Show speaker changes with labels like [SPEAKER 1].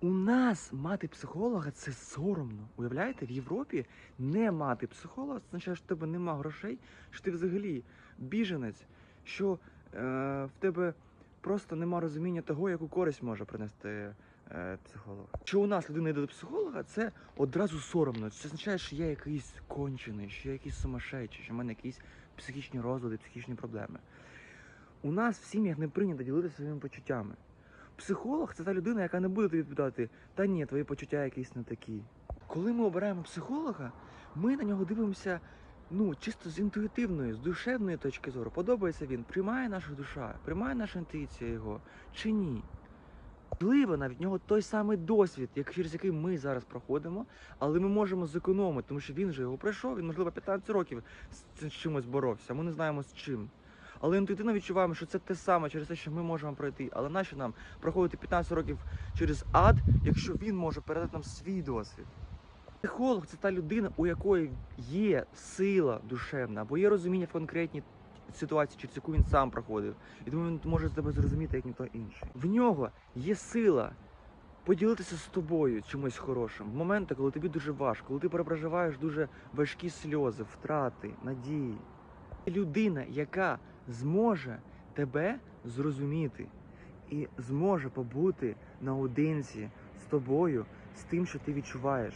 [SPEAKER 1] У нас мати психолога це соромно. Уявляєте, в Європі не мати психолога це означає, що в тебе нема грошей, що ти взагалі біженець, що е, в тебе просто нема розуміння того, яку користь може принести е, психолог. Що у нас людина йде до психолога, це одразу соромно. Це означає, що я якийсь кончений, що я якийсь сумасшедший, що в мене якісь психічні розлади, психічні проблеми. У нас в сім'ях не прийнято ділитися своїми почуттями. Психолог це та людина, яка не буде тобі відповідати, та ні, твої почуття якісь не такі. Коли ми обираємо психолога, ми на нього дивимося ну, чисто з інтуїтивної, з душевної точки зору. Подобається він, приймає наша душа, приймає наша інтуїція його чи ні. Можливо, навіть в нього той самий досвід, як через який ми зараз проходимо, але ми можемо зекономити, тому що він же його пройшов, він, можливо, 15 років з чимось боровся, ми не знаємо з чим. Але інтуїтивно відчуваємо, що це те саме через те, що ми можемо пройти. Але нащо нам проходити 15 років через ад, якщо він може передати нам свій досвід? Психолог це та людина, у якої є сила душевна, або є розуміння в конкретній ситуації, через яку він сам проходив. І тому він може тебе зрозуміти, як ніхто інший. В нього є сила поділитися з тобою чимось хорошим. В моменти, коли тобі дуже важко, коли ти перепроживаєш дуже важкі сльози, втрати, надії. Людина, яка зможе тебе зрозуміти і зможе побути наодинці з тобою, з тим, що ти відчуваєш.